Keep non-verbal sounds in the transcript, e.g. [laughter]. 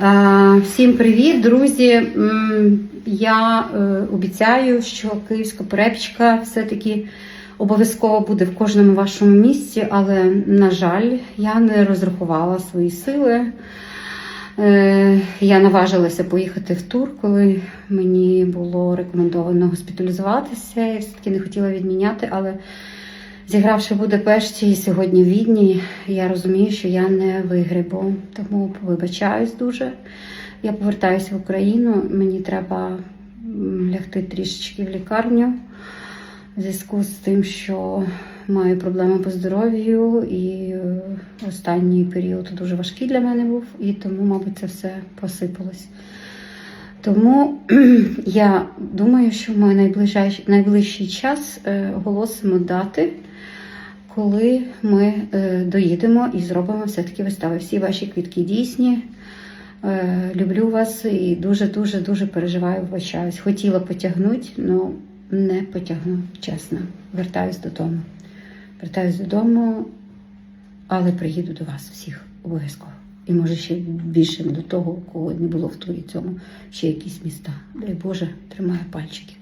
Е, Всім привіт, друзі! Я е, обіцяю, що київська перепічка все-таки обов'язково буде в кожному вашому місті, але, на жаль, я не розрахувала свої сили. Е, Я наважилася поїхати в тур, коли мені було рекомендовано госпіталізуватися. Я все-таки не хотіла відміняти, але зігравши Будапешті сьогодні в Відні, я розумію, що я не вигрібу. Тому вибачаюсь дуже. Я повертаюся в Україну. Мені треба лягти трішечки в лікарню в зв'язку з тим, що маю проблеми по здоров'ю, і е, останній період дуже важкий для мене був, і тому, мабуть, це все посипалось. Тому [clears throat] я думаю, що ми найближчий, найближчий час е, оголосимо дати, коли ми е, доїдемо і зробимо все-таки вистави. Всі ваші квітки дійсні. Е, Люблю вас і дуже-дуже дуже переживаю, вбачаюсь. Хотіла потягнути, але не потягну, чесно. Вертаюсь додому. Вертаюсь додому, але приїду до вас всіх обов'язково. І може ще більше до того, кого не було в турі цьому, ще якісь міста. Дай Боже, тримаю пальчики.